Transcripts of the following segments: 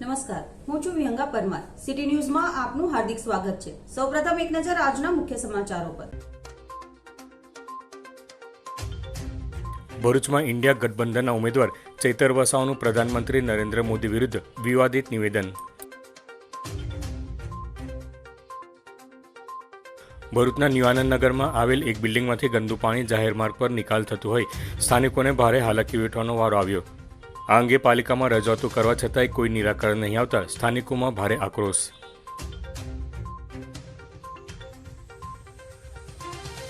નમસ્કાર. હું છું વિહંગા પરમાર. સિટી ન્યૂઝમાં આપનું હાર્દિક સ્વાગત છે. સૌપ્રથમ એક નજર આજના મુખ્ય સમાચારો પર. ભરૂચમાં ઇન્ડિયા ગઠબંધનના ઉમેદવાર ચૈતર વસાવાનું પ્રધાનમંત્રી નરેન્દ્ર મોદી વિરુદ્ધ વિવાદિત નિવેદન. ભરૂચના નિવાનંદનગરમાં નગરમાં આવેલ એક બિલ્ડિંગમાંથી ગંદુ પાણી જાહેર માર્ગ પર નિકાલ થતું હોય. સ્થાનિકોને ભારે હાલાકી વેઠવાનો વારો આવ્યો. આ અંગે પાલિકામાં રજૂઆતો કરવા છતાંય કોઈ નિરાકરણ નહીં આવતા સ્થાનિકોમાં ભારે આક્રોશ.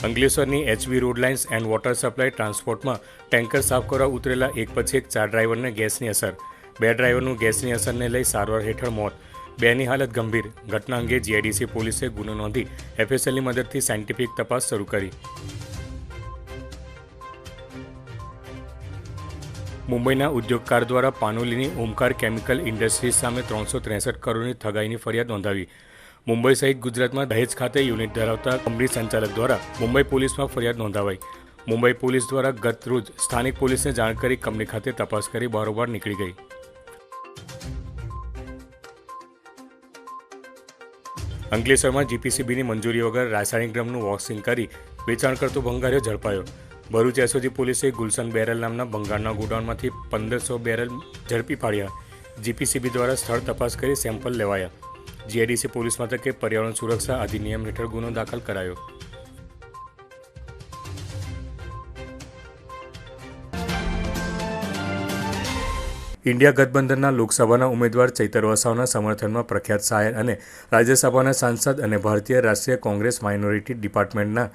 અંકલેશ્વરની HB road lines and water supply ટ્રાન્સપોર્ટમાં tanker સાફ કરવા ઉતરેલા એક પછી એક ચાર ડ્રાઈવરને ગેસની અસર. બે ડ્રાઈવરનું ગેસની અસરને લઈ સારવાર હેઠળ મોત. બેની હાલત ગંભીર. ઘટના અંગે જીઆઈડીસી પોલીસે ગુનો નોંધી એફએસએલની મદદથી સાયન્ટિફિક તપાસ શરૂ કરી. મુંબઈના ઉદ્યોગકાર દ્વારા પાનોલીની ઓમકાર કેમિકલ ઇન્ડસ્ટ્રીઝ સામે ત્રણસો ત્રેસઠ કરોડની ઠગાઈની ફરિયાદ નોંધાવી. મુંબઈ સહિત ગુજરાતમાં દહેજ ખાતે યુનિટ ધરાવતા કંપની સંચાલક દ્વારા મુંબઈ પોલીસમાં ફરિયાદ નોંધાવાઈ. મુંબઈ પોલીસ દ્વારા ગત રોજ સ્થાનિક પોલીસને જાણ કરી કંપની ખાતે તપાસ કરી બારોબાર નીકળી ગઈ. અંકલેશ્વરમાં જીપીસીબીની મંજૂરી વગર રાસાયણિક ડ્રમનું વોક્સિંગ કરી વેચાણ કરતો ભંગાર્યો ઝડપાયો. ભરૂચ એસઓજી પોલીસે ગુલશન બેરલ નામના ભંગારના ગોડાઉનમાંથી પંદરસો બેરલ ઝડપી પાડ્યા. જીપીસીબી દ્વારા સ્થળ તપાસ કરી સેમ્પલ લેવાયા. જીઆઈડીસી પોલીસ મથકે પર્યાવરણ સુરક્ષા અધિનિયમ હેઠળ ગુનો દાખલ કરાયો. ઇન્ડિયા ગઠબંધનના લોકસભાના ઉમેદવાર ચૈતર વસાવાના સમર્થનમાં પ્રખ્યાત શાયર અને રાજ્યસભાના સાંસદ અને ભારતીય રાષ્ટ્રીય કોંગ્રેસ માઇનોરિટી ડિપાર્ટમેન્ટના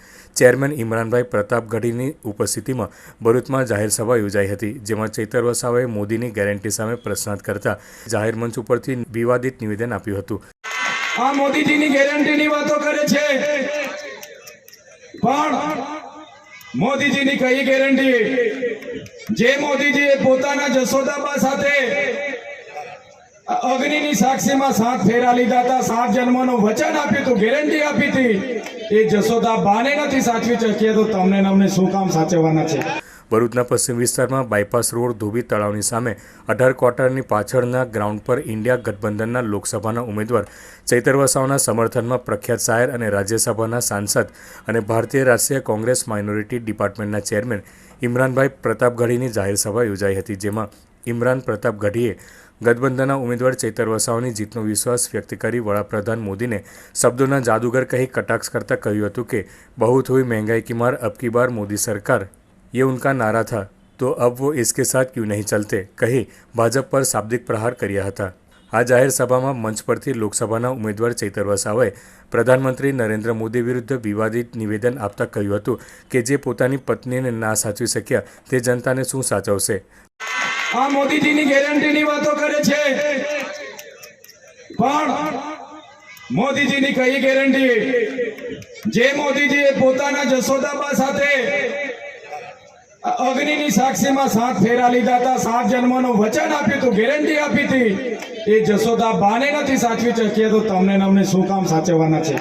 ચેરમેન ઇમરાનભાઈ પ્રતાપગઢીની ઉપસ્થિતિમાં ભરૂચમાં જાહેર સભા યોજાઈ હતી, જેમાં ચૈતર વસાવાએ મોદીની ગેરંટી સામે પ્રશ્નાર્થ કરતા જાહેર મંચ ઉપરથી વિવાદિત નિવેદન આપ્યું હતું. મોદીજીની ગેરંટીની વાતો કરે છે. પણ મોદીજીની કઈ ગેરંટી? જે મોદીજીએ પોતાના જશોદાબા સાથે અગ્નિની સાક્ષીમાં સાત ફેરા લીધા હતા, સાત જન્મનું વચન આપ્યું હતું, ગેરંટી આપી હતી. એ જશોદા બાને નથી સાચવી શકીએ તો તમને અમને શું કામ સાચવવાના છે? ભરૂચના પશ્ચિમ વિસ્તારમાં બાયપાસ રોડ ધોબી તળાવની સામે અઢાર ક્વાર્ટરની પાછળના ગ્રાઉન્ડ પર ઇન્ડિયા ગઠબંધનના લોકસભાના ઉમેદવાર ચૈતર વસાવાના સમર્થનમાં પ્રખ્યાત શાયર અને રાજ્યસભાના સાંસદ અને ભારતીય રાષ્ટ્રીય કોંગ્રેસ માઇનોરિટી ડિપાર્ટમેન્ટના ચેરમેન ઇમરાનભાઈ પ્રતાપગઢીની જાહેર સભા યોજાઈ હતી, જેમાં ઇમરાન પ્રતાપગઢીએ ગઠબંધનના ઉમેદવાર ચૈતર વસાવાની જીતનો વિશ્વાસ વ્યક્ત કરી વડાપ્રધાન મોદીને શબ્દોના જાદુગર કહી કટાક્ષ કરતા કહ્યું હતું કે, બહુ થોડી મહેંગાઈ કી માર અબકી બાર મોદી સરકાર ये उनका नारा था तो अब वो इसके साथ क्यों नहीं चलते કહી ભાજપ પર શાબ્દિક પ્રહાર કર્યા હતા આ જાહેર સભામાં મંચ પરથી લોકસભાના ઉમેદવાર ચૈતર વસાવાએ પ્રધાનમંત્રી નરેન્દ્ર મોદી વિરુદ્ધ વિવાદિત નિવેદન આપતા કહ્યું હતું કે જે પોતાની પત્નીને ના સાચવી શક્યા તે જનતાને શું સાચવશે આ મોદીજીની ગેરંટીની વાતો કરે છે પણ મોદીજીની કઈ ગેરંટી જે મોદીજીએ પોતાના જશોદાબા સાથે અગ્નિની સાક્ષીમાં સાત ફેરા લીધા હતા. સાત જન્મનું વચન આપ્યું હતું, ગેરંટી આપી હતી. એ જશોદા બાને નથી સાચવી શકીએ તો તમને અમને શું કામ સાચવવાના છે?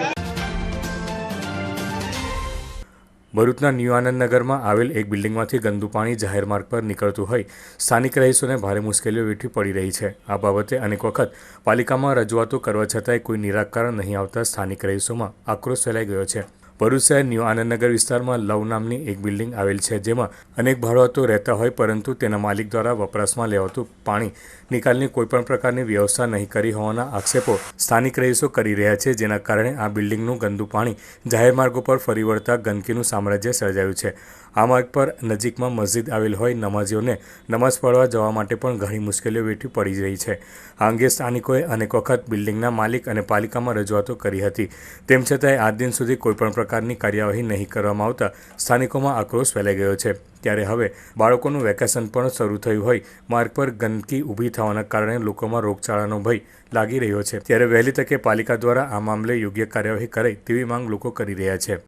ભરૂચના ન્યૂ આનંદનગરમાં આવેલ એક બિલ્ડિંગમાંથી ગંદુ પાણી જાહેર માર્ગ પર નીકળતું હોય. સ્થાનિક રહીશોને ભારે મુશ્કેલીઓ વેઠવી પડી રહી છે. આ બાબતે અનેક વખત પાલિકામાં રજૂઆતો કરવા છતાંય કોઈ નિરાકરણ નહીં આવતા સ્થાનિક રહીશોમાં આક્રોશ ફેલાઈ ગયો છે. ભરૂચ શહેર ન્યૂ આનંદનગર વિસ્તારમાં લવ નામની એક બિલ્ડિંગ આવેલ છે, જેમાં અનેક ભાડુઆતો રહેતા હોય, પરંતુ તેના માલિક દ્વારા વપરાશમાં લેવાતું પાણી નિકાલની કોઈપણ પ્રકારની વ્યવસ્થા નહીં કરી હોવાના આક્ષેપો સ્થાનિક રહીશો કરી રહ્યા છે, જેના કારણે આ બિલ્ડિંગનું ગંદુ પાણી જાહેર માર્ગો પર ફરી વળતા ગંદકીનું સામ્રાજ્ય સર્જાયું છે. આ માર્ગ પર નજીકમાં મસ્જિદ આવેલ હોય, નમાઝીઓને નમાઝ પઢવા જવા માટે પણ ઘણી મુશ્કેલીઓ વેઠવી પડી રહી છે. આ અંગે સ્થાનિકોએ અનેક વખત બિલ્ડિંગના માલિક અને પાલિકામાં રજૂઆતો કરી હતી. તેમ છતાંય આજ દિન સુધી કોઈપણ પ્રકારની કાર્યવાહી નહીં કરવામાં આવતા સ્થાનિકોમાં આક્રોશ ફેલાઈ ગયો છે. ત્યારે હવે બાળકોનું વેકેશન પણ શરૂ થયું હોય. માર્ગ પર ગંદકી ઊભી થવાના કારણે લોકોમાં રોગચાળાનો ભય લાગી રહ્યો છે. ત્યારે વહેલી તકે પાલિકા દ્વારા આ મામલે યોગ્ય કાર્યવાહી કરે તેવી માંગ લોકો કરી રહ્યા છે.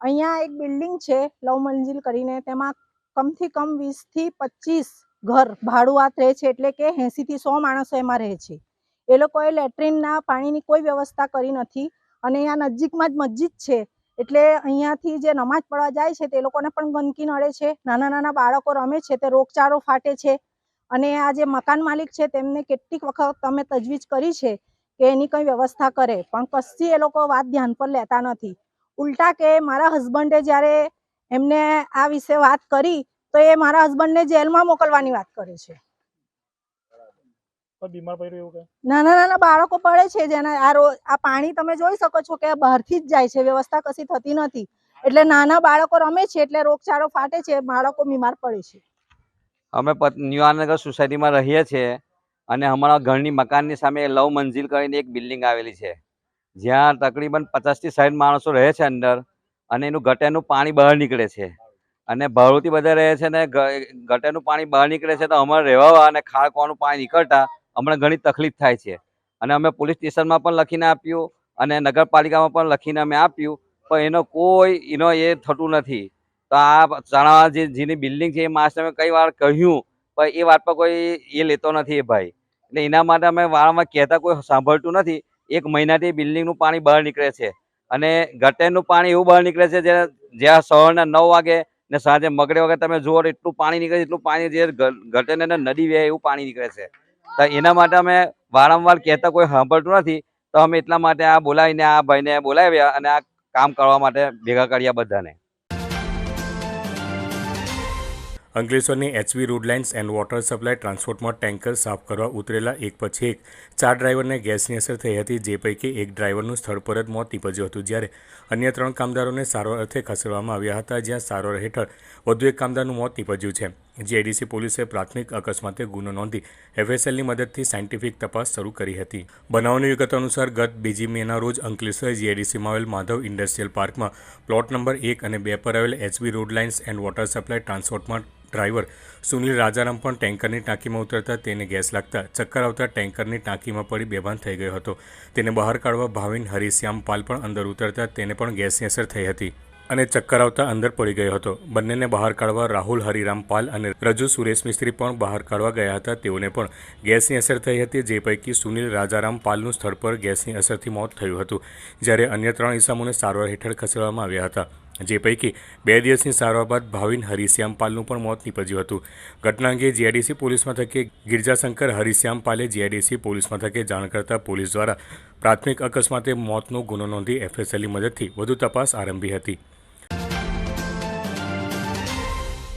અહીંયા એક બિલ્ડિંગ છે, લવ મંજિલ કરીને. તેમાં કમથી કમ વીસથી પચીસ ઘર ભાડુઆત રહે છે, એટલે કે એંસીથી સો માણસો એમાં રહે છે. એ લોકોએ લેટ્રિનના પાણીની કોઈ વ્યવસ્થા કરી નથી અને અહીંયા નજીકમાં જ મસ્જિદ છે. એટલે અહીંયાથી જે નમાજ પડવા જાય છે તે લોકોને પણ ગંદકી નડે છે. નાના નાના બાળકો રમે છે, તે રોગચાળો ફાટે છે. અને આ જે મકાન માલિક છે તેમને કેટલીક વખત તમે તજવીજ કરી છે કે એની કંઈ વ્યવસ્થા કરે, પણ કશી એ લોકો વાત ધ્યાન પર લેતા નથી. ઉલટા કે મારા હસબન્ડે જ્યારે એમને આ વિશે વાત કરી, તો એ મારા હસબન્ડને જેલમાં મોકલવાની વાત કરે છે. કોઈ બીમાર પડ્યું એવું કે? નાના નાના બાળકો પડે છે જેના આ રો આ પાણી તમે જોઈ શકો છો કે બહાર બહારથી જ જાય છે વ્યવસ્થા કશી થતી નથી. એટલે નાના બાળકો રમે છે એટલે રોગચાળો ફાટે છે બાળકો બીમાર પડે છે. અમે પત- ન્યુઆનગર સોસાયટીમાં રહીએ છીએ અને અમારા ઘરની મકાનની સામે લવ મંજિલ કરીને એક બિલ્ડિંગ આવેલી છે. જ્યાં તકરીબન પચાસથી સાઠ માણસો રહે છે અંદર અને એનું ગટરનું પાણી બહાર નીકળે છે. અને ભાડુતી બધા રહે છે ને ગ- પાણી બહાર નીકળે છે તો અમારે રહેવા અને ખાળકવાનું પાણી નીકળતા હમણાં ઘણી તકલીફ થાય છે. અને અમે પોલીસ સ્ટેશનમાં પણ લખીને આપ્યું અને નગરપાલિકામાં પણ લખીને અમે આપ્યું, પણ એનો કોઈ, એનો એ થતું નથી. તો આ ચણા જે, જેની બિલ્ડિંગ છે એ માણસને અમે કઈ વાર કહ્યું, પણ એ વાત પર કોઈ એ લેતો નથી એ ભાઈ. એટલે એના માટે અમે વારંવાર કહેતા કોઈ સાંભળતું નથી. એક મહિનાથી બિલ્ડિંગનું પાણી બહાર નીકળે છે. અને ગટેરનું પાણી એવું બહાર નીકળે છે જે જ્યાં સવારના નવ વાગે ને સાંજે મગડે વાગે તમે જુઓ એટલું પાણી નીકળે છે, એટલું પાણી જે ગટેરને નદી વહે એવું પાણી નીકળે છે. તો એના માટે અમે વારંવાર કહેતા કોઈ સાંભળતું નથી. તો અમે એટલા માટે આ બોલાવીને, આ ભાઈને બોલાવ્યા અને આ કામ કરવા માટે ભેગા કર્યા બધાને. અંકલેશ્વરની HV road lines and water supply ટ્રાન્સપોર્ટમાં tanker સાફ કરવા ઉતરેલા એક પછી એક, ચાર ડ્રાઈવરને ગેસની અસર થઈ હતી, જે પૈકી એક ડ્રાઈવરનું સ્થળ પર જ મોત નીપજ્યું હતું. જ્યારે અન્ય ત્રણ કામદારોને સારવાર અર્થે ખસેડવામાં આવ્યા હતા, જ્યાં સારવાર હેઠળ વધુ એક કામદારનું મોત નીપજ્યું છે. જીઆઈડીસી પોલીસે પ્રાથમિક અકસ્માતે ગુનો નોંધી એફએસએલની મદદથી સાયન્ટિફિક તપાસ શરૂ કરી હતી. બનાવની વિગત અનુસાર ગત બીજી મેના રોજ અંકલેશ્વર જીઆઈડીસીમાં આવેલ માધવ ઇન્ડસ્ટ્રીયલ પાર્કમાં પ્લોટ નંબર એક અને બે પર આવેલ HB road lines and water supply ટ્રાન્સપોર્ટમાં driver Sunil Rajaram પણ ટેન્કરની ટાંકીમાં ઉતરતા તેને ગેસ લાગતા ચક્કર આવતા ટેન્કરની ટાંકીમાં પડી બેભાન થઈ ગયો હતો. તેને બહાર કાઢવા ભાવિન હરિશ્યામ પાલ પણ અંદર ઉતરતા તેને પણ ગેસની અસર થઈ હતી. અને ચક્કર આવતા અંદર પડી ગયો હતો. બંનેને બહાર કાઢવા રાહુલ, હરિરામ પાલ અને રજુ સુરેશ મિસ્ત્રી પણ બહાર કાઢવા ગયા હતા. તેઓને પણ ગેસની અસર થઈ હતી, જે પૈકી સુનિલ રાજારામ પાલનું સ્થળ પર ગેસની અસરથી મોત થયું હતું, જ્યારે અન્ય ત્રણ ઇસમોને સારવાર હેઠળ ખસેડવામાં આવ્યા હતા. જે પૈકી બે દિવસની સારવાર બાદ ભાવિન હરિશ્યામ પાલનું પણ મોત નીપજ્યું હતું. ઘટના અંગે જીઆઈડીસી પોલીસ મથકે ગિરજાશંકર હરિશ્યામ પાલે જીઆઈડીસી પોલીસ મથકે જાણ કરતા પોલીસ દ્વારા પ્રાથમિક અકસ્માતે મોતનો ગુનો નોંધી એફએસએલની મદદથી વધુ તપાસ આરંભી હતી.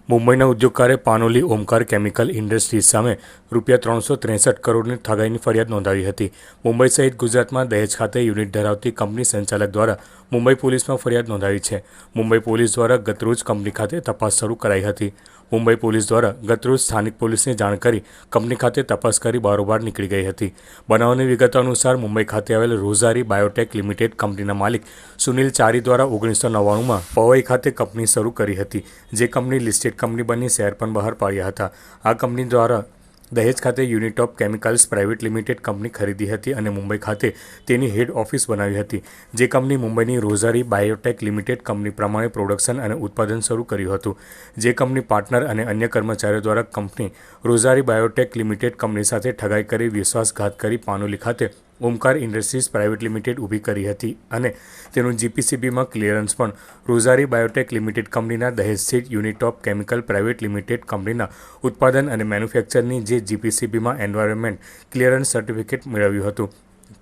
મુંબઈના ઉદ્યોગકારે પાનોલી ઓમકાર કેમિકલ ઇન્ડસ્ટ્રીઝ સામે રૂપિયા ત્રણસો ત્રેસઠ કરોડની ઠગાઈની ફરિયાદ નોંધાવી હતી. મુંબઈ સહિત ગુજરાતમાં દહેજ ખાતે યુનિટ ધરાવતી કંપની સંચાલક દ્વારા મુંબઈ પોલીસમાં ફરિયાદ નોંધાવી છે. મુંબઈ પોલીસ દ્વારા ગતરોજ કંપની ખાતે તપાસ શરૂ કરાઈ હતી. મુંબઈ પોલીસ દ્વારા ગતરોજ સ્થાનિક પોલીસને જાણ કરી કંપની ખાતે તપાસ કરી બારોબાર નીકળી ગઈ હતી. બનાવની વિગત અનુસાર મુંબઈ ખાતે આવેલ રોઝારી બાયોટેક લિમિટેડ કંપનીના માલિક સુનિલ ચારી દ્વારા ઓગણીસો નવ્વાણુંમાં પવઈ ખાતે કંપની શરૂ કરી હતી, જે કંપની લિસ્ટેડ કંપની બની શેર પણ બહાર પાડ્યા હતા. આ કંપની દ્વારા દહેજ ખાતે unit of chemicals private limited company ખરીદી હતી અને મુંબઈ ખાતે તેની હેડ ઓફિસ બનાવી હતી, જે કંપની મુંબઈની રોઝારી બાયોટેક લિમિટેડ કંપની પ્રમાણે પ્રોડક્શન અને ઉત્પાદન શરૂ કર્યું હતું. જે કંપની પાર્ટનર અને અન્ય કર્મચારીઓ દ્વારા company Rosari biotech limited company સાથે ઠગાઈ કરી વિશ્વાસઘાત કરી પાનોલી ખાતે ઓમકાર ઇન્ડસ્ટ્રીઝ પ્રાઇવેટ લિમિટેડ ઊભી કરી હતી અને તેનું જીપીસીબીમાં ક્લિયરન્સ પણ. રોઝારી બાયોટેક લિમિટેડ કંપનીના દહેજ સ્થિત unit of chemical private limited કંપનીના ઉત્પાદન અને મેન્યુફેક્ચરની જે જીપીસીબીમાં એન્વાયરમેન્ટ ક્લિયરન્સ સર્ટિફિકેટ મેળવ્યું હતું,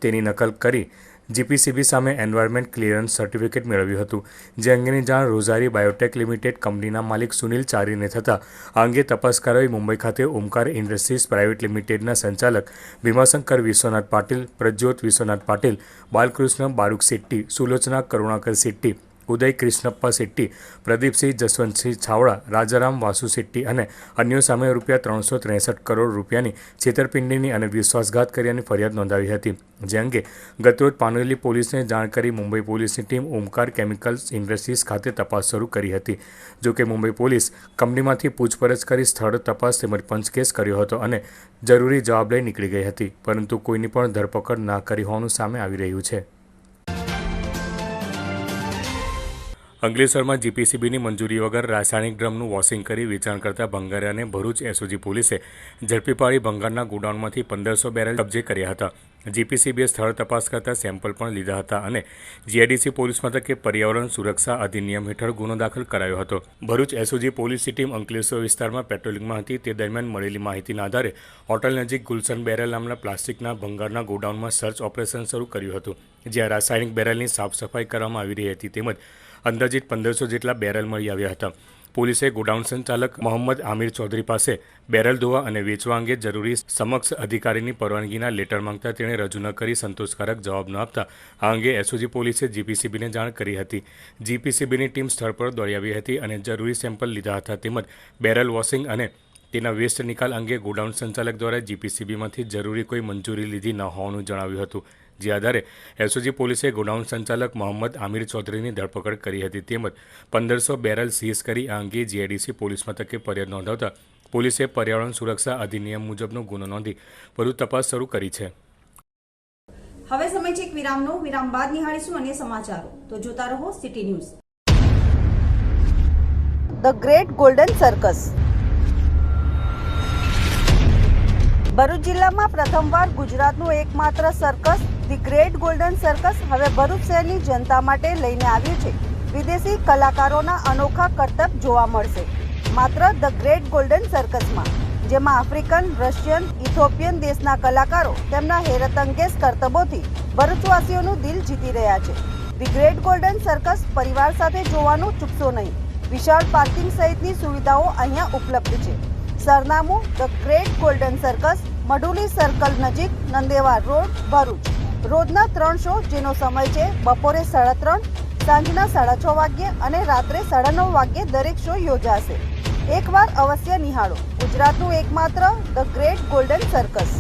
તેની નકલ કરી જીપીસીબી સામે એન્વાયરમેન્ટ ક્લિયરન્સ સર્ટિફિકેટ મેળવ્યું હતું, જે અંગેની જાણ રોઝારી બાયોટેક લિમિટેડ કંપનીના માલિક સુનિલ ચારીને થતાં. આ અંગે તપાસ કરાવી મુંબઈ ખાતે ઓમકાર ઇન્ડસ્ટ્રીઝ પ્રાઇવેટ લિમિટેડના સંચાલક ભીમાશંકર વિશ્વનાથ પાટીલ, પ્રજ્યોત વિશ્વનાથ પાટીલ, બાલકૃષ્ણ બારુક શેટ્ટી, સુલોચના કરુણાકર શેટ્ટી ઉદય કૃષ્ણપ્પા શેટ્ટી, પ્રદીપસિંહ જસવંતસિંહ છાવડા, રાજારામ વાસુ શેટ્ટી અને અન્યો સામે રૂપિયા ત્રણસો ત્રેસઠ કરોડ રૂપિયાની છેતરપિંડીની અને વિશ્વાસઘાત કર્યાની ફરિયાદ નોંધાવી હતી. જે અંગે ગતરોજ પાનવેલી પોલીસને જાણ કરી મુંબઈ પોલીસની ટીમ ઓમકાર કેમિકલ્સ ઇન્ડસ્ટ્રીઝ ખાતે તપાસ શરૂ કરી હતી. જો કે મુંબઈ પોલીસ કંપનીમાંથી પૂછપરછ કરી સ્થળ તપાસ તેમજ પંચકેસ કર્યો હતો અને જરૂરી જવાબ લઈ નીકળી ગઈ હતી. પરંતુ કોઈની પણ ધરપકડ ના કરી હોવાનું સામે આવી રહ્યું છે. અંકલેશ્વરમાં જીપીસીબીની મંજૂરી વગર રાસાયણિક ડ્રમનું વોશિંગ કરી વેચાણ કરતા ભંગારિયાને ભરૂચ એસઓજી પોલીસે ઝડપી પાડી ભંગારના ગોડાઉનમાંથી પંદરસો બેરલ કબજે કર્યા હતા. જીપીસીબીએ સ્થળ તપાસ કરતા સેમ્પલ પણ લીધા હતા અને જીઆઈડીસી પોલીસ મથકે પર્યાવરણ સુરક્ષા અધિનિયમ હેઠળ ગુનો દાખલ કરાયો હતો. ભરૂચ એસઓજી પોલીસની ટીમ અંકલેશ્વર વિસ્તારમાં પેટ્રોલિંગમાં હતી. તે દરમિયાન મળેલી માહિતીના આધારે હોટલ નજીક ગુલશન બેરલ નામના પ્લાસ્ટિકના ભંગારના ગોડાઉનમાં સર્ચ ઓપરેશન શરૂ કર્યું હતું, જ્યાં રાસાયણિક બેરલની સાફ સફાઈ કરવામાં આવી રહી હતી. તેમજ અંદાજિત પંદરસો જેટલા બેરલ મળી આવ્યા હતા. પોલીસે ગોડાઉન સંચાલક મોહમ્મદ આમિર ચૌધરી પાસે બેરલ ધોવા અને વેચવા અંગે જરૂરી સમક્ષ અધિકારીની પરવાનગીના લેટર માંગતા તેણે રજૂ ન કરી સંતોષકારક જવાબ ન આપતા. આ અંગે એસઓજી પોલીસે જીપીસીબીને જાણ કરી હતી. જીપીસીબીની ટીમ સ્થળ પર દોડી આવી હતી અને જરૂરી સેમ્પલ લીધા હતા તેમજ બેરલ વોશિંગ અને તેના વેસ્ટ નિકાલ અંગે ગોડાઉન સંચાલક દ્વારા જીપીસીબીમાંથી જરૂરી કોઈ મંજૂરી લીધી ન હોવાનું જણાવ્યું હતું. જે આધારે એસઓજી પોલીસે ગોડાઉન સંચાલક મોહમ્મદ આમિર ચૌધરીની ધરપકડ કરી હતી. તેમજ પંદરસો બેરલ સીઝ કરી આ અંગે જીઆઈડીસી પોલીસ મથકે ફરિયાદ નોંધાવતા પોલીસે પર્યાવરણ સુરક્ષા અધિનિયમ મુજબનો ગુનો નોંધી વધુ તપાસ શરૂ કરી છે. હવે સમય છે એક વિરામનો. વિરામ બાદ નિહાળીશું અન્ય સમાચારો. તો જોતા રહો city news. The great golden circus. Bharuch જિલ્લામાં પ્રથમવાર ગુજરાતનું એકમાત્ર circus the great golden circus હવે ભરૂચ શહેરની જનતા માટે લઈને આવ્યું છે. વિદેશી કલાકારોના અનોખા કરતબ જોવા મળશે. માત્ર ધ ગ્રેટ ગોલ્ડન સર્કસમાં જેમાં આફ્રિકન, રશિયન, ઇથોપિયન દેશના કલાકારો તેમના હેરતંગેસ કરતબોથી ભરૂચવાસીઓનું દિલ જીતી રહ્યા છે. ધી ગ્રેટ ગોલ્ડન સર્કસ પરિવાર સાથે જોવાનું ચૂકશો નહીં. વિશાળ પાર્કિંગ સહિતની સુવિધાઓ અહીંયા ઉપલબ્ધ છે. સરનામું the great golden circus Madhuli circle નજીક નંદેવા રોડ, ભરૂચ. રોજના ત્રણ શો જેનો સમય છે બપોરે સાડા ત્રણ, સાંજના સાડા છ વાગ્યે અને રાત્રે સાડા નવ વાગ્યે દરેક શો યોજાશે. એકવાર અવશ્ય નિહાળો. ગુજરાતનું એકમાત્ર ધ ગ્રેટ ગોલ્ડન સર્કસ.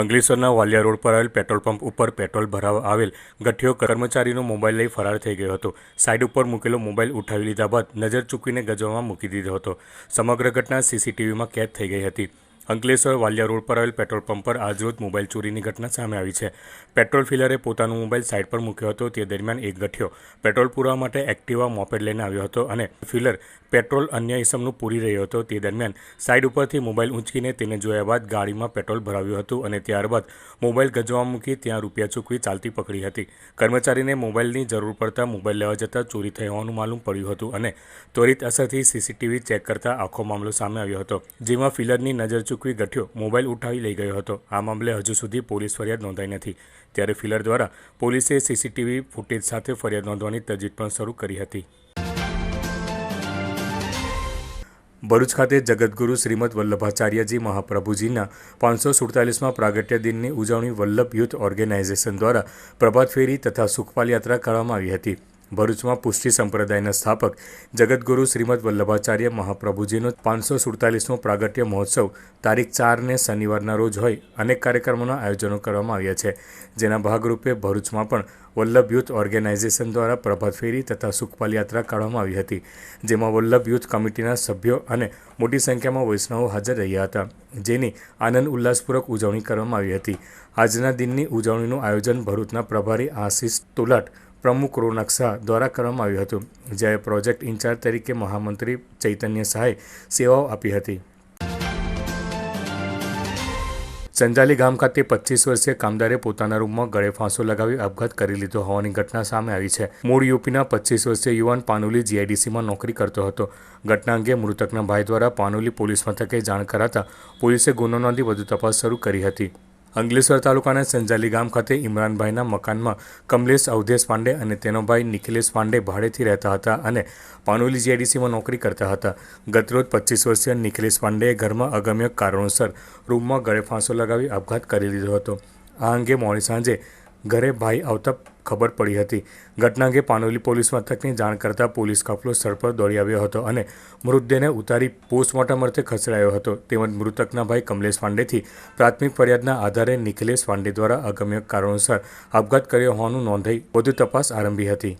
અંકલેશ્વરના વાલિયા રોડ પર આવેલ પેટ્રોલ પંપ ઉપર પેટ્રોલ ભરાવા આવેલ ગઠિયો કર્મચારીનો મોબાઈલ લઈ ફરાર થઈ ગયો હતો. સાઇડ ઉપર મૂકેલો મોબાઈલ ઉઠાવી લીધા બાદ નજર ચૂકીને ગજવામાં મૂકી દીધો હતો. સમગ્ર ઘટના સીસીટીવીમાં કેદ થઈ ગઈ હતી. અંકલેશ્વર વાલિયા રોડ પર આવેલ પેટ્રોલ પંપ પર આજરોજ મોબાઈલ ચોરીની ઘટના સામે આવી છે. પેટ્રોલ ફિલરે પોતાનો મોબાઈલ સાઇડ પર મૂક્યો હતો. તે દરમિયાન એક ગઠિયો પેટ્રોલ પૂરવા માટે એક્ટિવા મોપેડ લઈને આવ્યો હતો અને ફિલર પેટ્રોલ અન્ય ઇસમનું પૂરી રહ્યો હતો. તે દરમિયાન સાઇડ ઉપરથી મોબાઈલ ઊંચકીને તેને જોયા બાદ ગાડીમાં પેટ્રોલ ભરાવ્યું હતું અને ત્યારબાદ મોબાઈલ ગજવામાં મૂકી ત્યાં રૂપિયા ચૂકવી ચાલતી પકડી હતી. કર્મચારીને મોબાઈલની જરૂર પડતા મોબાઈલ લેવા જતાં ચોરી થઈ હોવાનું માલુમ પડ્યું હતું અને ત્વરિત અસરથી સીસીટીવી ચેક કરતા આખો મામલો સામે આવ્યો હતો. જેમાં ફિલરની નજર ચૂકવી ગઠ્યો મોબાઈલ ઉઠાવી લઈ ગયો હતો. આ મામલે હજુ સુધી પોલીસ ફરિયાદ નોંધાઈ નથી. ત્યારે ફિલર દ્વારા પોલીસે સીસીટીવી ફૂટેજ સાથે ફરિયાદ નોંધવાની તજવીજ પણ શરૂ કરી હતી. ભરૂચ ખાતે જગતગુરુ શ્રીમદ વલ્લભાચાર્યજી મહાપ્રભુજીના પાંચસો સુડતાલીસમાં પ્રાગટ્ય દિનની ઉજવણી વલ્લભ યુથ ઓર્ગેનાઇઝેશન દ્વારા પ્રભાત ફેરી તથા સુખપાલ યાત્રા કરવામાં આવી હતી. ભરૂચમાં પુષ્ટિ સંપ્રદાયના સ્થાપક જગતગુરુ શ્રીમદ વલ્લભાચાર્ય મહાપ્રભુજીનો પાંચસો સુડતાલીસમો પ્રાગટ્ય મહોત્સવ તારીખ ચારને શનિવારના રોજ હોય અનેક કાર્યક્રમોના આયોજનો કરવામાં આવ્યા છે. જેના ભાગરૂપે ભરૂચમાં પણ વલ્લભ યુથ ઓર્ગેનાઇઝેશન દ્વારા પ્રભાત ફેરી તથા સુખપાલ યાત્રા કાઢવામાં આવી હતી, જેમાં વલ્લભ યુથ કમિટીના સભ્યો અને મોટી સંખ્યામાં વૈષ્ણવો હાજર રહ્યા હતા. જેની આનંદ ઉલ્લાસપૂર્વક ઉજવણી કરવામાં આવી હતી. આજના દિનની ઉજવણીનું આયોજન ભરૂચના પ્રભારી આશિષ તુલાટ પ્રમુખ રોનક શાહ દ્વારા કરવામાં આવ્યું હતું, જ્યારે પ્રોજેક્ટ ઇન્ચાર્જ તરીકે મહામંત્રી ચૈતન્ય સહાય સેવાઓ આપી હતી. ચંજાલી ગામ ખાતે પચીસ વર્ષીય કામદારે પોતાના રૂમમાં ગળે ફાંસો લગાવી આપઘાત કરી લીધો હોવાની ઘટના સામે આવી છે. મૂળ યુપીના પચીસ વર્ષીય યુવાન પાનોલી જીઆઈડીસીમાં નોકરી કરતો હતો. ઘટના અંગે મૃતકના ભાઈ દ્વારા પાનોલી પોલીસ મથકે જાણ કરાતા પોલીસે ગુનો નોંધી વધુ તપાસ શરૂ કરી હતી. અંકલેશ્વર તાલુકાના સંજાલી ગામ ખાતે ઇમરાનભાઈના મકાનમાં કમલેશ અવધેશ પાંડે અને તેનો ભાઈ નિખિલેશ પાંડે ભાડેથી રહેતા હતા અને પાનોલી જીઆઈડીસીમાં નોકરી કરતા હતા. ગતરોજ પચીસ વર્ષીય નિખિલેશ પાંડેએ ઘરમાં અગમ્ય કારણોસર રૂમમાં ગળે ફાંસો લગાવી આપઘાત કરી લીધો હતો. આ અંગે મોડી સાંજે ઘરે ભાઈ આવતા ખબર પડી હતી. ઘટના અંગે પાનોલી પોલીસ મથકની જાણ કરતાં પોલીસ કાફલો સ્થળ પર દોડી આવ્યો હતો અને મૃતદેહને ઉતારી પોસ્ટમોર્ટમ અર્થે ખસેડાયો હતો. તેમજ મૃતકના ભાઈ કમલેશ પાંડેથી પ્રાથમિક ફરિયાદના આધારે નિખિલેશ પાંડે દ્વારા અગમ્ય કારણોસર આપઘાત કર્યો હોવાનું નોંધાઈ વધુ તપાસ આરંભી હતી.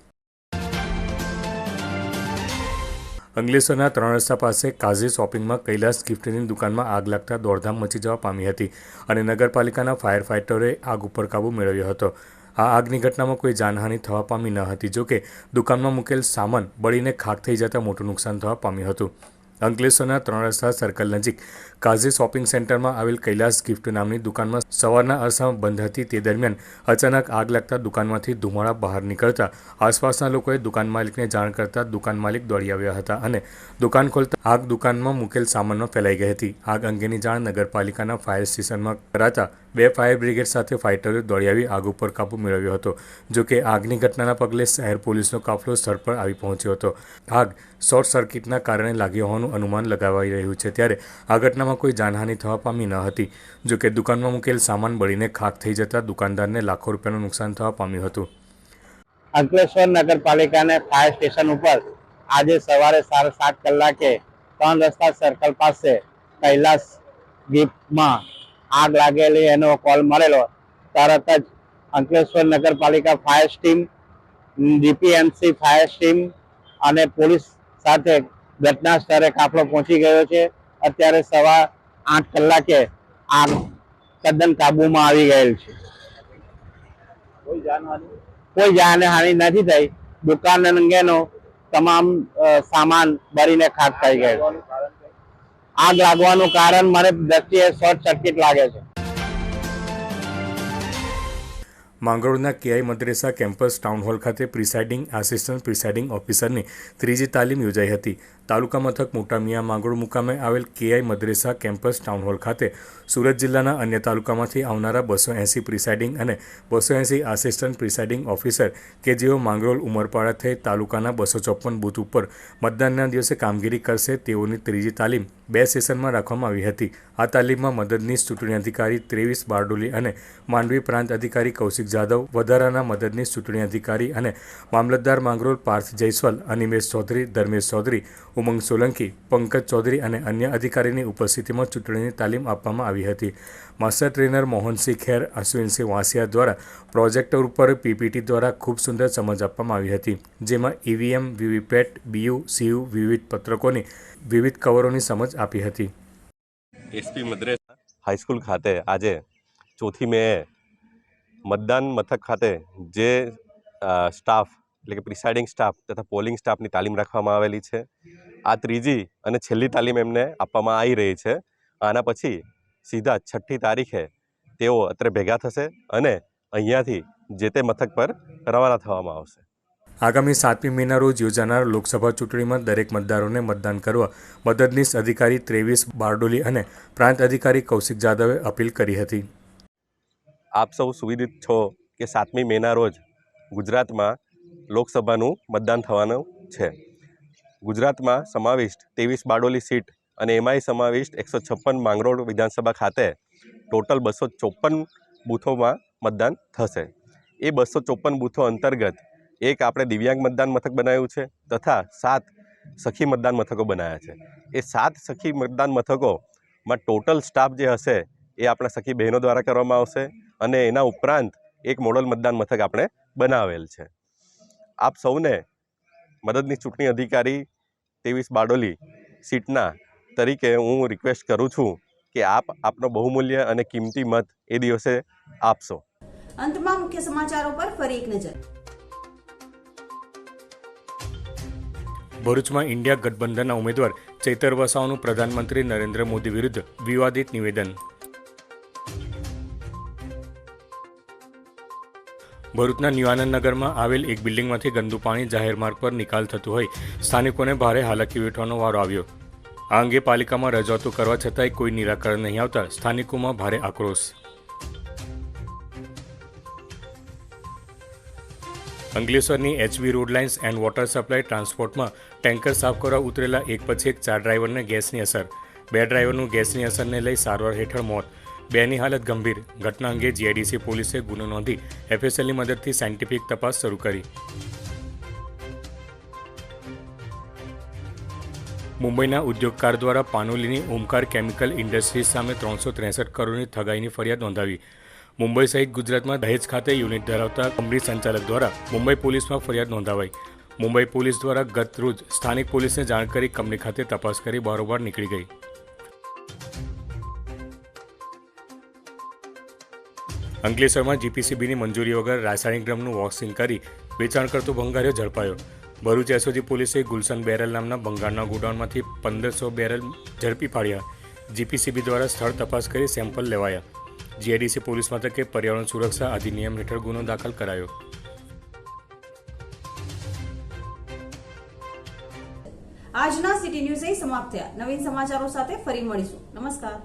અંકલેશ્વરના ત્રણ રસ્તા પાસે કાઝી શોપિંગમાં કૈલાસ ગિફ્ટની દુકાનમાં આગ લાગતા દોડધામ મચી જવા પામી હતી અને નગરપાલિકાના ફાયર ફાઇટરોએ આગ ઉપર કાબૂ મેળવ્યો હતો. આ આગની ઘટનામાં કોઈ જાનહાનિ થવા પામી ન હતી, જોકે દુકાનમાં મૂકેલ સામાન બળીને ખાક થઈ જતાં મોટું નુકસાન થવા પામ્યું હતું. અંકલેશ્વરના ત્રણ રસ્તા સર્કલ નજીક કાઝી શોપિંગ સેન્ટરમાં આવેલ કૈલાસ ગિફ્ટ નામની દુકાનમાં સવારના અરસામાં બંધ હતી. તે દરમિયાન અચાનક આગ લાગતા દુકાનમાંથી ધુમાડા બહાર નીકળતા આસપાસના લોકોએ દુકાન માલિકને જાણ કરતા દુકાન માલિક દોડી આવ્યા હતા અને દુકાન ખોલતા આગ દુકાનમાં મૂકેલ સામાનમાં ફેલાઈ ગઈ હતી. આગ અંગેની જાણ નગરપાલિકાના ફાયર સ્ટેશનમાં કરાતા બે ફાયર બ્રિગેડ સાથે ફાઇટરો દોડી આવી આગ ઉપર કાબૂ મેળવ્યો હતો, જો કે આગની ઘટનાના પગલે શહેર પોલીસનો કાફલો સ્થળ પર આવી પહોંચ્યો હતો. આગ શોર્ટ સર્કિટના કારણે લાગ્યો હોવાનું અનુમાન લગાવાઈ રહ્યું છે ત્યારે આ ઘટનામાં કોઈ જાનહાનિ થવા પામી ન હતી. જોકે દુકાનમાં મૂકેલ સામાન બળીને ખાક થઈ જતાં દુકાનદારને લાખો રૂપિયાનું નુકસાન થવા પામ્યું હતું. અંકલેશ્વર નગરપાલિકાને ફાયર સ્ટેશન ઉપર આજે સવારે સાડા સાત કલાકે ત્રણ રસ્તા સર્કલ પાસે કૈલાસ ગિફ્ટમાં આગ લાગેલી એનો કોલ મળેલો. તરત જ અંકલેશ્વર નગરપાલિકા fire team DPMC fire team અને પોલીસ સાથે ઘટના સ્થળે કાફલો પહોંચી ગયો છે. અત્યારે સવા આઠ કલાકે આગ તદ્દન કાબુમાં આવી ગયેલ છે. કોઈ જાનહાનિ? નથી થઈ. દુકાન અંગેનો તમામ સામાન બળીને ખાક થઈ ગયો આગ લાગવાનું કારણ મને દ્રષ્ટિએ શોર્ટ સર્કિટ લાગે છે. માંગરોળના કેઆઈ મદ્રેસા કેમ્પસ ટાઉન હોલ ખાતે પ્રિસાઇડિંગ આસિસ્ટન્ટ પ્રિસાઇડિંગ ઓફિસરની ત્રીજી તાલીમ યોજાઈ હતી. તાલુકા મથક મોટા મિયા માંગરોળ મુકામે આવેલ KI Madresa campus town hall ખાતે સુરત જિલ્લાના અન્ય તાલુકામાંથી આવનારા બસો એંસી પ્રિસાઇડિંગ અને બસો એંસી આસિસ્ટન્ટ પ્રિસાઇડિંગ ઓફિસર કે જેઓ માંગરોળ ઉમરપાડા થઈ તાલુકાના બસો ચોપન બૂથ ઉપર મતદાનના દિવસે કામગીરી કરશે તેઓની ત્રીજી તાલીમ બે સેશનમાં રાખવામાં આવી હતી. આ તાલીમમાં મદદનીશ ચૂંટણી અધિકારી ત્રેવીસ બારડોલી અને માંડવી પ્રાંત અધિકારી કૌશિક જાદવ વધારાના મદદનીશ ચૂંટણી અધિકારી અને મામલતદાર માંગરોળ પાર્થ જયસ્વાલ, અનિમેશ ચૌધરી, ધર્મેશ ચૌધરી ઉમંગ સોલંકી પંકજ ચૌધરી અને અન્ય અધિકારીની ઉપસ્થિતિમાં ચૂંટણીની તાલીમ આપવામાં આવી હતી. માસ્ટર ટ્રેનર મોહનસિંહ ખેર અશ્વિનસિંહ વાસિયા દ્વારા પ્રોજેક્ટર ઉપર પીપીટી દ્વારા ખૂબ સુંદર સમજ આપવામાં આવી હતી જેમાં ઈવીએમ વીવીપેટ બીયુ સીયુ વિવિધ પત્રકોની વિવિધ કવરોની સમજ આપી હતી. એસપી મદ્રેસા હાઈસ્કૂલ ખાતે આજે ચોથી મેએ મતદાન મથક ખાતે જે સ્ટાફ એટલે કે પ્રિસાઇડિંગ સ્ટાફ તથા પોલિંગ સ્ટાફની તાલીમ રાખવામાં આવેલી છે. આ ત્રીજી અને છેલ્લી તાલીમ એમને આપવામાં આવી રહી છે. આના પછી સીધા છઠ્ઠી તારીખે તેઓ અત્રે ભેગા થશે અને અહીંયાથી જે તે મથક પર રવાના થવામાં આવશે. આગામી સાતમી મેના રોજ યોજાનાર લોકસભા ચૂંટણીમાં દરેક મતદારોને મતદાન કરવા મદદનીશ અધિકારી ત્રેવીસ બારડોલી અને પ્રાંત અધિકારી કૌશિક જાદવે અપીલ કરી હતી. આપ સૌ સુવિદિત છો કે સાતમી મેના રોજ ગુજરાતમાં લોકસભાનું મતદાન થવાનું છે. ગુજરાતમાં સમાવિષ્ટ ત્રેવીસ બારડોલી સીટ અને એમાંય સમાવિષ્ટ એકસો છપ્પન માંગરોળ વિધાનસભા ખાતે ટોટલ બસો ચોપન બૂથોમાં મતદાન થશે. એ બસો ચોપન બૂથો અંતર્ગત એક આપણે દિવ્યાંગ મતદાન મથક બનાવ્યું છે તથા સાત સખી મતદાન મથકો બનાવ્યા છે. એ સાત સખી મતદાન મથકોમાં ટોટલ સ્ટાફ જે હશે એ આપણા સખી બહેનો દ્વારા કરવામાં આવશે અને એના ઉપરાંત એક મોડલ મતદાન મથક આપણે બનાવેલ છે. આપ સૌને મદદની ચૂંટણી અધિકારી ત્રેવીસ બારડોલી સીટના તરીકે હું રિક્વેસ્ટ કરું છું કે આપ આપનો બહુમૂલ્ય અને કિંમતી મત એ દિવસે આપશો. અંતમાં મુખ્ય સમાચારો પર ફરી એક નજર. ભરૂચમાં ઇન્ડિયા ગઠબંધનના ઉમેદવાર ચૈતર વસાવાનું પ્રધાનમંત્રી નરેન્દ્ર મોદી વિરુદ્ધ વિવાદિત નિવેદન. ભરૂચના ન્યુઆનંદનગરમાં આવેલ એક બિલ્ડિંગમાંથી ગંદુ પાણી જાહેર માર્ગ પર નિકાલ થતું હોય. સ્થાનિકોને ભારે હાલાકી વેઠવાનો વારો આવ્યો. આ અંગે પાલિકામાં રજૂઆતો કરવા છતાંય કોઈ નિરાકરણ નહીં આવતા સ્થાનિકોમાં ભારે આક્રોશ. અંકલેશ્વરની HV road lines and water supply ટ્રાન્સપોર્ટમાં tanker સાફ કરવા ઉતરેલા એક પછી એક ચાર ડ્રાઈવરને ગેસની અસર. બે ડ્રાઈવરનું ગેસની અસરને લઈ સારવાર હેઠળ મોત. બેની હાલત ગંભીર. ઘટના અંગે જીઆઈડીસી પોલીસે ગુનો નોંધી એફએસએલની મદદથી સાયન્ટિફિક તપાસ શરૂ કરી. મુંબઈના ઉદ્યોગકાર દ્વારા પાનોલીની ઓમકાર કેમિકલ ઇન્ડસ્ટ્રીઝ સામે ત્રણસો ત્રેસઠ કરોડની ઠગાઈની ફરિયાદ નોંધાવી. મુંબઈ સહિત ગુજરાતમાં દહેજ ખાતે યુનિટ ધરાવતા કંપની સંચાલક દ્વારા મુંબઈ પોલીસમાં ફરિયાદ નોંધાવાઈ. મુંબઈ પોલીસ દ્વારા ગત રોજ સ્થાનિક પોલીસને જાણ કરી કંપની ખાતે તપાસ કરી બારોબાર નીકળી ગઈ. અંકલેશ્વરમાં જીપીસીબીની મંજૂરી વગર રાસાયણિક ડ્રમનું વોક્સિંગ કરી વેચાણ કરતો ભંગાર્યો ઝડપાયો. ભરૂચ એસઓજી પોલીસે ગુલશન બેરલ નામના ભંગારના ગોડાઉનમાંથી પંદરસો બેરલ ઝડપી પાડ્યા. જીપીસીબી દ્વારા સ્થળ તપાસ કરી સેમ્પલ લેવાયા. જીઆઈડીસી પોલીસ મથકે પર્યાવરણ સુરક્ષા અધિનિયમ હેઠળ ગુનો દાખલ કરાયો. આજના સિટી ન્યૂઝ અહીં સમાપ્ત થયા. નવીન સમાચારો સાથે ફરી મળીશું. નમસ્કાર.